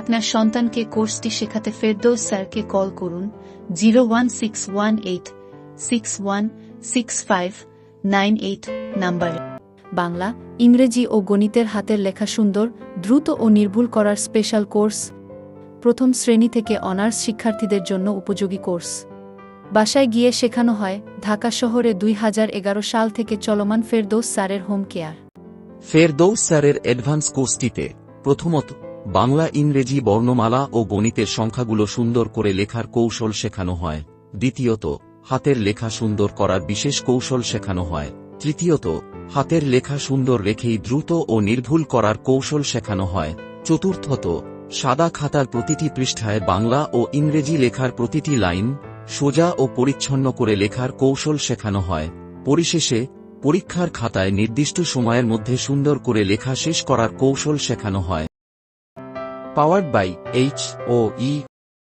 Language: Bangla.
আপনার সন্তানকে কোর্সটি শেখাতে ফেরদৌস স্যারকে কল করুন, zero one six one eight, six one six five nine eight নাম্বারে। বাংলা, ইংরেজি ও গণিতের হাতের লেখা সুন্দর, দ্রুত ও নির্ভুল করার স্পেশাল কোর্স। প্রথম শ্রেণি থেকে অনার্স শিক্ষার্থীদের জন্য উপযোগী কোর্স। বাসায় গিয়ে শেখানো হয়, ঢাকা শহরে দুই হাজার এগারো সাল থেকে চলমান ফেরদৌস স্যারের হোম কেয়ার। ফেরদৌস স্যারের অ্যাডভান্স কোর্সটিতে প্রথমত বাংলা ইংরেজি বর্ণমালা ও গণিতের সংখ্যাগুলো সুন্দর করে লেখার কৌশল শেখানো হয়। দ্বিতীয়ত, হাতের লেখা সুন্দর করার বিশেষ কৌশল শেখানো হয়। তৃতীয়ত, হাতের লেখা সুন্দর রেখেই দ্রুত ও নির্ভুল করার কৌশল শেখানো হয়। চতুর্থত, সাদা খাতার প্রতিটি পৃষ্ঠায় বাংলা ও ইংরেজি লেখার প্রতিটি লাইন সোজা ও পরিচ্ছন্ন করে লেখার কৌশল শেখানো হয়। পরিশেষে, পরীক্ষার খাতায় নির্দিষ্ট সময়ের মধ্যে সুন্দর করে লেখা শেষ করার কৌশল শেখানো হয়। powered by H O E